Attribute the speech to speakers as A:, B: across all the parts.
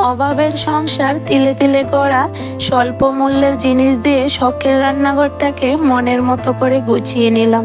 A: অভাবের সংসার তিলে তিলে করা স্বল্প মূল্যের জিনিস দিয়ে শখের রান্নাঘরটাকে মনের মতো করে গুছিয়ে নিলাম।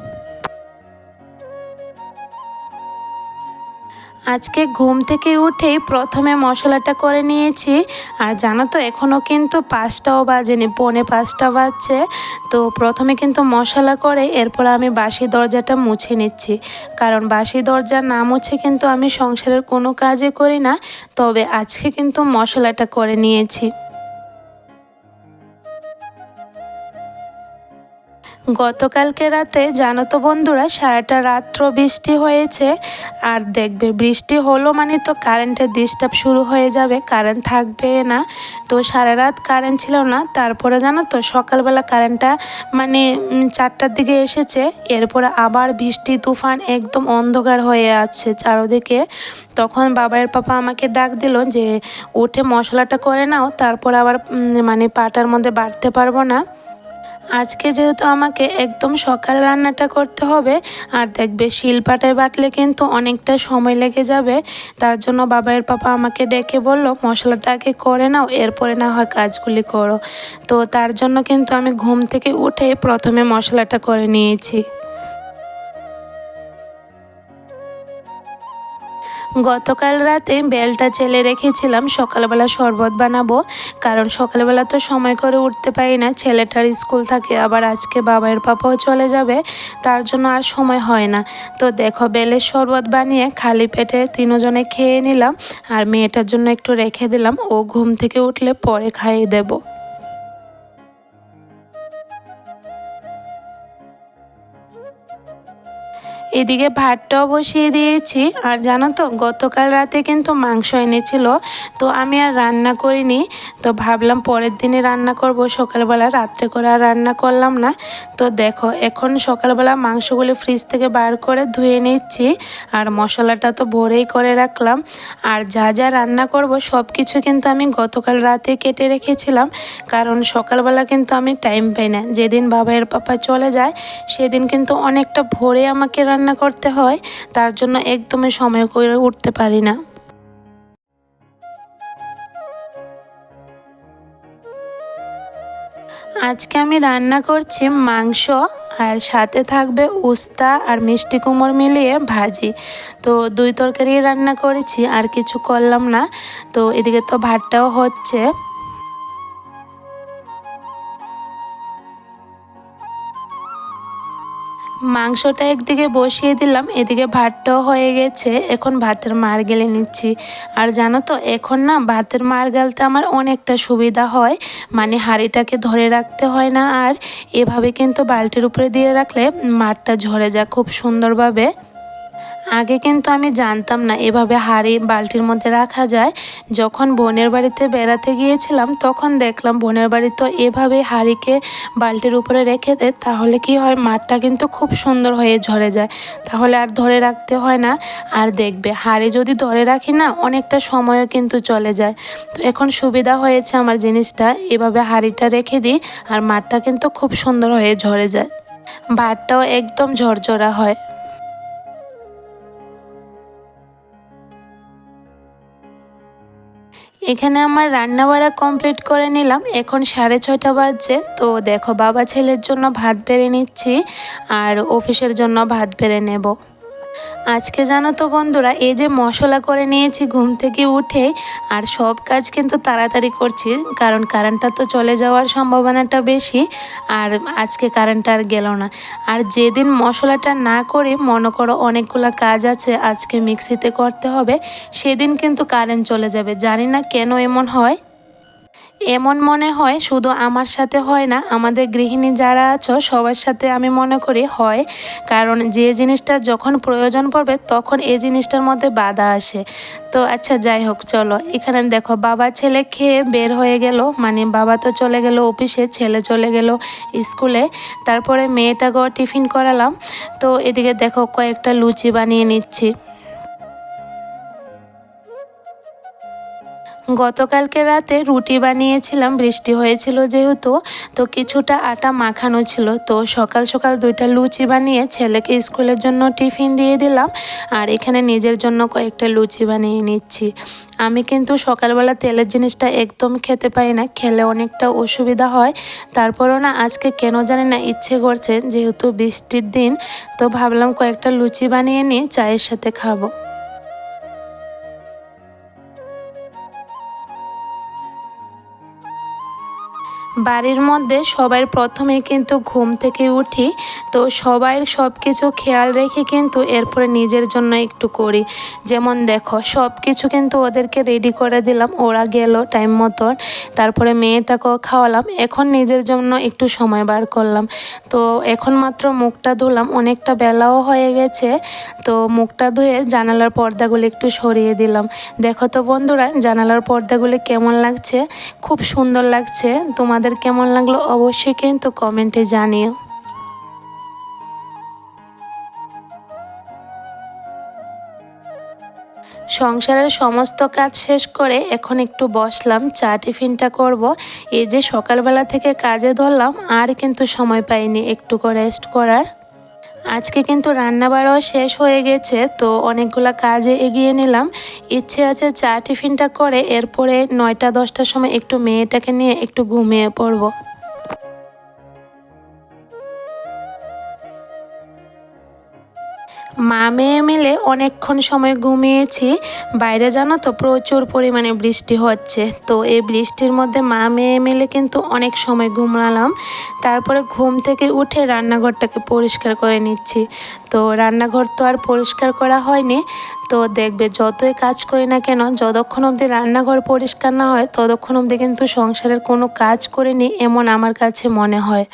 A: আজকে ঘুম থেকে উঠেই প্রথমে মশলাটা করে নিয়েছি। আর জানো তো এখনও কিন্তু পাঁচটাও বাজেনি, পৌনে পাঁচটা বাজছে। তো প্রথমে কিন্তু মশলা করে এরপর আমি বাসি দরজাটা মুছে নিচ্ছি। কারণ বাসি দরজা না মুছে কিন্তু আমি সংসারের কোনো কাজে করি না। তবে আজকে কিন্তু মশলাটা করে নিয়েছি। গতকালকে রাতে জানো তো বন্ধুরা, সারাটা রাত্র বৃষ্টি হয়েছে, আর দেখবে বৃষ্টি হলো মানে তো কারেন্টের ডিস্টার্ব শুরু হয়ে যাবে কারেন্ট থাকবে না। তো সারা রাত কারেন্ট ছিল না, তারপরে জানো তো সকালবেলা কারেন্টটা মানে চারটার দিকে এসেছে, এরপরে আবার বৃষ্টি, তুফান একদম অন্ধকার হয়ে আছে চারোদিকে। তখন বাবার পাপা আমাকে ডাক দিল যে, উঠে মশলাটা করে নাও, তারপর আবার মানে পাটার মধ্যে বাড়তে পারব না। আজকে যেহেতু আমাকে একদম সকাল রান্নাটা করতে হবে, আর দেখবে শিলপাটায় বাটলে কিন্তু অনেকটা সময় লেগে যাবে। তার জন্য বাবাইয়ের পাপা আমাকে ডেকে বলল, মশলাটা আগে করে নাও, এরপরে না হয় কাজগুলি করো। তো তার জন্য কিন্তু আমি ঘুম থেকে উঠে প্রথমে মশলাটা করে নিয়েছি। গতকাল রাতে বেলটা চেলে রেখেছিলাম, সকালবেলা শরবত বানাবো। কারণ সকালবেলা তো সময় করে উঠতে পারি না, ছেলেটার স্কুল থাকে, আবার আজকে বাবার পাপাও চলে যাবে, তার জন্য আর সময় হয় না। তো দেখো, বেলের শরবত বানিয়ে খালি পেটে তিনজনে খেয়ে নিলাম, আর মেয়েটার জন্য একটু রেখে দিলাম, ও ঘুম থেকে উঠলে পরে খাইয়ে দেবো। এদিকে ভাতটাও বসিয়ে দিয়েছি। আর জানো তো, গতকাল রাতে কিন্তু মাংস এনেছিল, তো আমি আর রান্না করিনি। তো ভাবলাম পরের দিনে রান্না করব, সকালবেলা রাত্রে করে আর রান্না করলাম না। তো দেখো, এখন সকালবেলা মাংসগুলি ফ্রিজ থেকে বার করে ধুয়ে নিচ্ছি, আর মশলাটা তো ভোরেই করে রাখলাম। আর যা যা রান্না করব সব কিছু কিন্তু আমি গতকাল রাতে কেটে রেখেছিলাম, কারণ সকালবেলা কিন্তু আমি টাইম পাই না। যেদিন বাবাইয়ের পাপা চলে যায়, সেদিন কিন্তু অনেকটা ভোরে আমাকে রান্না রান্না করতে হয়, তার জন্য একদমই সময় করে উঠতে পারি না। আজকে আমি রান্না করছি মাংস, আর সাথে থাকবে উস্তা আর মিষ্টি কুমড় মিলিয়ে ভাজি। তো দুই তরকারি রান্না করেছি, আর কিছু করলাম না। তো এদিকে তো ভাতটাও হচ্ছে। মাংসটা একদিকে বসিয়ে দিলাম, এদিকে ভাতটাও হয়ে গেছে। এখন ভাতের মার গেলে নিচ্ছি। আর জানো তো, এখন না ভাতের মার গেলতে আমার অনেকটা সুবিধা হয়। মানে হাঁড়িটাকে ধরে রাখতে হয় না, আর এভাবে কিন্তু বালতির উপরে দিয়ে রাখলে মারটা ঝরে যায় খুব সুন্দরভাবে। আগে কিন্তু আমি জানতাম না এভাবে হাড়ি বালতির মধ্যে রাখা যায়। যখন বোনের বাড়িতে বেড়াতে গিয়েছিলাম, তখন দেখলাম বোনের বাড়ি তো এভাবে হাড়িকে বালতির উপরে রেখে দেয়, তাহলে কি হয়? মাঠটা কিন্তু খুব সুন্দর হয়ে ঝরে যায়। তাহলে আর ধরে রাখতে হয় না। আর দেখবে, হাড়ি যদি ধরে রাখি না, অনেকটা সময়ও কিন্তু চলে যায়। তো এখন সুবিধা হয়েছে আমার জিনিসটা, এভাবে হাড়িটা রেখে দিই, আর মাঠটা কিন্তু খুব সুন্দর হয়ে ঝরে যায়। ভাতটাও একদম ঝরঝরা হয়। এখানে আমার রান্না বাড়া কমপ্লিট করে নিলাম। এখন সাড়ে ছয়টা বাজছে। তো দেখো, বাবা ছেলের জন্য ভাত বেড়ে নিচ্ছি আর অফিসের জন্য ভাত বেড়ে নেব। আজকে জানো তো বন্ধুরা, এই যে মশলা করে নিয়েছি ঘুম থেকে উঠে, আর সব কাজ কিন্তু তাড়াতাড়ি করছি, কারণ কারেন্টটা তো চলে যাওয়ার সম্ভাবনাটা বেশি, আর আজকে কারেন্টটা আর গেল না। আর যেদিন মশলাটা না করে, মনে করো অনেকগুলো কাজ আছে, আজকে মিক্সিতে করতে হবে, সেদিন কিন্তু কারেন্ট চলে যাবে। জানি না কেন এমন হয়। এমন মনে হয়, শুধু আমার সাথে হয় না, আমাদের গৃহিণী যারা আছো, সবার সাথে আমি মনে করি হয়। কারণ যে জিনিসটা যখন প্রয়োজন পড়বে, তখন এই জিনিসটার মধ্যে বাধা আসে। তো আচ্ছা যাই হোক, চলো। এখানে দেখো, বাবা ছেলে খেয়ে বের হয়ে গেল। মানে বাবা তো চলে গেল অফিসে, ছেলে চলে গেল স্কুলে। তারপরে মেয়েটাকেও টিফিন করালাম। তো এদিকে দেখো, কয়েকটা লুচি বানিয়ে নিচ্ছি। গতকালকে রাতে রুটি বানিয়েছিলাম, বৃষ্টি হয়েছিল যেহেতু, তো কিছুটা আটা মাখানো ছিল। তো সকাল সকাল দুইটা লুচি বানিয়ে ছেলেকে স্কুলের জন্য টিফিন দিয়ে দিলাম, আর এখানে নিজের জন্য কয়েকটা লুচি বানিয়ে নিচ্ছি। আমি কিন্তু সকালবেলা তেলের জিনিসটা একদম খেতে পারি না, খেলে অনেকটা অসুবিধা হয়। তারপরও না, আজকে কেন জানি না ইচ্ছে করছে, যেহেতু বৃষ্টির দিন, তো ভাবলাম কয়েকটা লুচি বানিয়ে নিয়ে চায়ের সাথে খাব। বাড়ির মধ্যে সবাই প্রথমে কিন্তু ঘুম থেকে উঠি। তো সবাই সব কিছু খেয়াল রেখে কিন্তু এরপরে নিজের জন্য একটু করি। যেমন দেখো সব কিছু কিন্তু ওদেরকে রেডি করে দিলাম। ওরা গেল টাইম মতন। তারপরে মেয়েটাকেও খাওয়ালাম। এখন নিজের জন্য একটু সময় বার করলাম। তো এখন মাত্র মুখটা ধুলাম। অনেকটা বেলাও হয়ে গেছে। তো মুখটা ধুয়ে জানালার পর্দাগুলো একটু সরিয়ে দিলাম। দেখো তো বন্ধুরা, জানালার পর্দাগুলি কেমন লাগছে? খুব সুন্দর লাগছে। তোমাদের কেমন লাগল অবশ্যই কিন্তু কমেন্টে জানিও। সংসারের সমস্ত কাজ শেষ করে এখন একটু বসলাম, চা টিফিনটা করব। এই যে সকালবেলা থেকে কাজে ধরলাম, আর কিন্তু সময় পাইনি একটু করে রেস্ট করার। আজকে কিন্তু রান্না বাড়াও শেষ হয়ে গেছে, তো অনেকগুলো কাজে এগিয়ে নিলাম। ইচ্ছে আছে চা টিফিনটা করে, এরপরে নয়টা দশটার সময় একটু মেয়েটাকে নিয়ে একটু ঘুমিয়ে পড়ব। মা মেয়ে মিলে অনেকক্ষণ সময় ঘুমিয়েছি। বাইরে জানো তো প্রচুর পরিমাণে বৃষ্টি হচ্ছে। তো এই বৃষ্টির মধ্যে মা মেয়ে মিলে কিন্তু অনেক সময় ঘুমালাম। তারপরে ঘুম থেকে উঠে রান্নাঘরটাকে পরিষ্কার করে নিচ্ছি। তো রান্নাঘর তো আর পরিষ্কার করা হয়নি। তো দেখবে যতই কাজ করি না কেন, যতক্ষণ অবধি রান্নাঘর পরিষ্কার না হয়, ততক্ষণ অবধি কিন্তু সংসারের কোনো কাজ করিনি এমন আমার কাছে মনে হয়।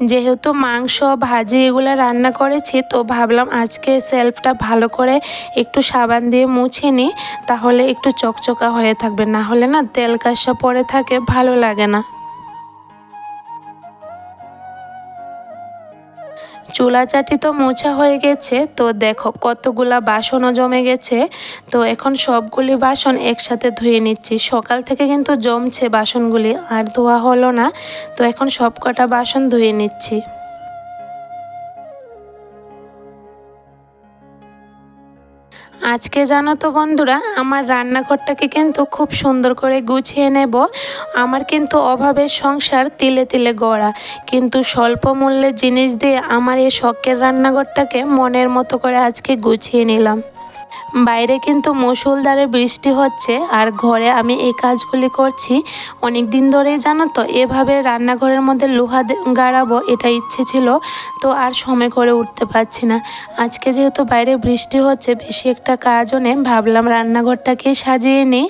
A: যেহেতু মাংস, ভাজি এগুলো রান্না করেছি, তো ভাবলাম আজকে সেলফটা ভালো করে একটু সাবান দিয়ে মুছে নিই, তাহলে একটু চকচকা হয়ে থাকবে। না হলে না তেল কাশা পরে থাকে, ভালো লাগে না। চুলা চাটি তো মোছা হয়ে গেছে, তো দেখো কতগুলা বাসনও জমে গেছে। তো এখন সবগুলি বাসন একসাথে ধুয়ে নিচ্ছি। সকাল থেকে কিন্তু জমছে বাসনগুলি, আর ধোয়া হলো না। তো এখন সব কটা বাসন ধুয়ে নিচ্ছি। আজকে জানো তো বন্ধুরা, আমার রান্নাঘরটাকে কিন্তু খুব সুন্দর করে গুছিয়ে নেব। আমার কিন্তু অভাবের সংসার তিলে তিলে গড়া। কিন্তু স্বল্প মূল্যের জিনিস দিয়ে আমার এই শখের রান্নাঘরটাকে মনের মতো করে আজকে গুছিয়ে নিলাম। বাইরে কিন্তু মুসুলধারে বৃষ্টি হচ্ছে আর ঘরে আমি এই কাজগুলি করছি। অনেক দিন ধরেই জানো তো, এভাবে রান্নাঘরের মধ্যে লোহা গাড়াবো এটা ইচ্ছে ছিল, তো আর সময় করে উঠতে পারছি না। আজকে যেহেতু বাইরে বৃষ্টি হচ্ছে, বেশি একটা কাজও নেই ভাবলাম রান্নাঘরটাকেই সাজিয়ে নিই।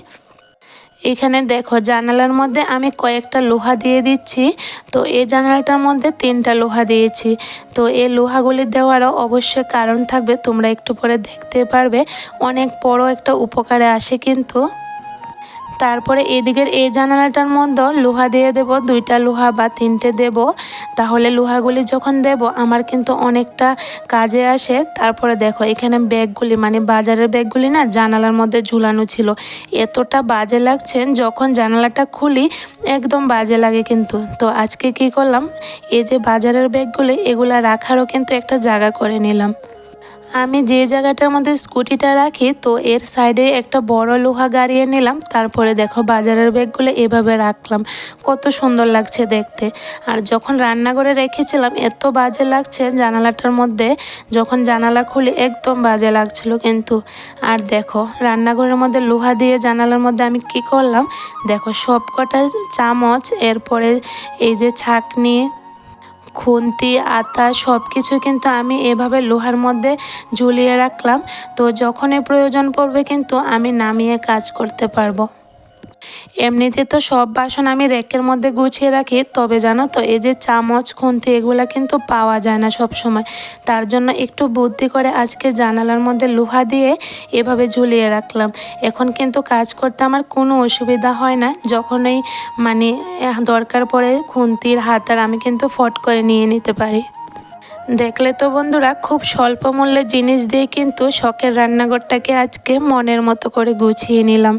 A: এখানে দেখো, জানালার মধ্যে আমি কয়েকটা লোহা দিয়ে দিচ্ছি। তো এই জানালাটার মধ্যে তিনটা লোহা দিয়েছি। তো এই লোহাগুলি দেওয়ারও অবশ্যই কারণ থাকবে, তোমরা একটু পরে দেখতে পারবে। অনেক বড় একটা উপকারে আসে কিন্তু। তারপরে এদিকের এই জানালাটার মধ্যে লোহা দিয়ে দেব, দুইটা লোহা বা তিনটে দেব। তাহলে লোহাগুলি যখন দেব, আমার কিন্তু অনেকটা কাজে আসে। তারপরে দেখো, এখানে ব্যাগগুলি মানে বাজারের ব্যাগগুলি না, জানালার মধ্যে ঝুলানো ছিল। এতটা বাজে লাগছেন যখন জানালাটা খুলি, একদম বাজে লাগে কিন্তু। তো আজকে কি করলাম, এই যে বাজারের ব্যাগগুলি, এগুলা রাখারও কিন্তু একটা জায়গা করে নিলাম। আমি যে জায়গাটার মধ্যে স্কুটিটা রাখি, তো এর সাইডে একটা বড় লোহা গাড়িয়ে নিলাম। তারপরে দেখো বাজারের ব্যাগগুলো এভাবে রাখলাম। কত সুন্দর লাগছে দেখতে। আর যখন রান্নাঘরে রেখেছিলাম, এত বাজে লাগছে জানালাটার মধ্যে। যখন জানালা খুলি, একদম বাজে লাগছিল কিন্তু। আর দেখো, রান্নাঘরের মধ্যে লোহা দিয়ে জানালার মধ্যে আমি কি করলাম? দেখো সব কটা চামচ, এরপরে এই যে ছাকনি খুন্তি, আতা সব কিছু কিন্তু আমি এভাবে লোহার মধ্যে ঝুলিয়ে রাখলাম। তো যখনই প্রয়োজন পড়বে কিন্তু আমি নামিয়ে কাজ করতে পারব। এমনিতে তো সব বাসন আমি র্যাকের মধ্যে গুছিয়ে রাখি, তবে জানো তো এই যে চামচ, খুন্তি, এগুলা কিন্তু পাওয়া যায় না সব সময় তার জন্য একটু বুদ্ধি করে আজকে জানালার মধ্যে লোহা দিয়ে এভাবে ঝুলিয়ে রাখলাম। এখন কিন্তু কাজ করতে আমার কোনো অসুবিধা হয় না, যখনই মানে দরকার পড়ে খুন্তির হাতার আমি কিন্তু ফট করে নিয়ে নিতে পারি। দেখলে তো বন্ধুরা, খুব স্বল্প মূল্যের জিনিস দিয়ে কিন্তু শখের রান্নাঘরটাকে আজকে মনের মতো করে গুছিয়ে নিলাম।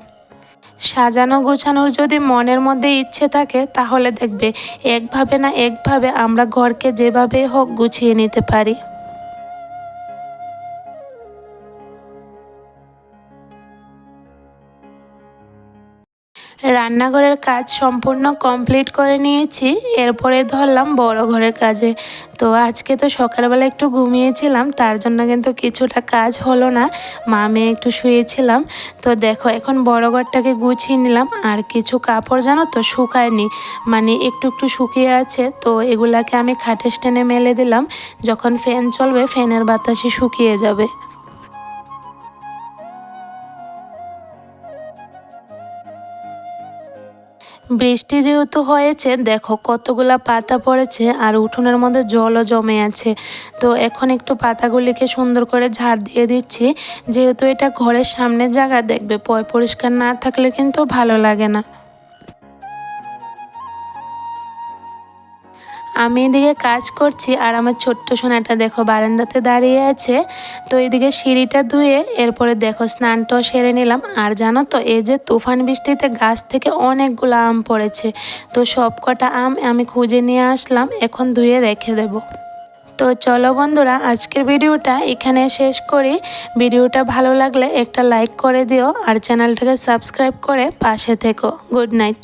A: সাজানো গোছানোর যদি মনের মধ্যে ইচ্ছে থাকে, তাহলে দেখবে একভাবে না একভাবে আমরা ঘরকে যেভাবে হোক গুছিয়ে নিতে পারি। রান্নাঘরের কাজ সম্পূর্ণ কমপ্লিট করে নিয়েছি, এরপরে ধরলাম বড় ঘরের কাজে। তো আজকে তো সকালবেলা একটু ঘুমিয়েছিলাম, তার জন্য কিন্তু কিছুটা কাজ হলো না। মা মেয়ে একটু শুয়েছিলাম। তো দেখো, এখন বড় ঘরটাকে গুছিয়ে নিলাম। আর কিছু কাপড় জানো তো, শুকায়নি। মানে একটু একটু শুকিয়ে আছে। তো এগুলাকে আমি খাটে স্ট্যান্ডে মেলে দিলাম। যখন ফ্যান চলবে, ফ্যানের বাতাসে শুকিয়ে যাবে। বৃষ্টি যেহেতু হয়েছে, দেখো কতগুলা পাতা পড়েছে আর উঠোনের মধ্যে জলও জমে আছে। তো এখন একটু পাতাগুলিকে সুন্দর করে ঝাড় দিয়ে দিচ্ছি। যেহেতু এটা ঘরের সামনে জায়গা, দেখবে পয় পরিষ্কার না থাকলে কিন্তু ভালো লাগে না। আমি এদিকে কাজ করছি আর আমার ছোট্ট সোনাটা দেখো বারান্দাতে দাঁড়িয়ে আছে। তো এদিকে সিঁড়িটা ধুয়ে এরপরে দেখো স্নানটাও সেরে নিলাম। আর জানো তো, এই যে তুফান বৃষ্টিতে গাছ থেকে অনেকগুলো আম পড়েছে। তো সব কটা আম আমি খুঁজে নিয়ে আসলাম, এখন ধুয়ে রেখে দেব। তো চলো বন্ধুরা, আজকের ভিডিওটা এখানে শেষ করি। ভিডিওটা ভালো লাগলে একটা লাইক করে দিও আর চ্যানেলটাকে সাবস্ক্রাইব করে পাশে থেকো। Good night.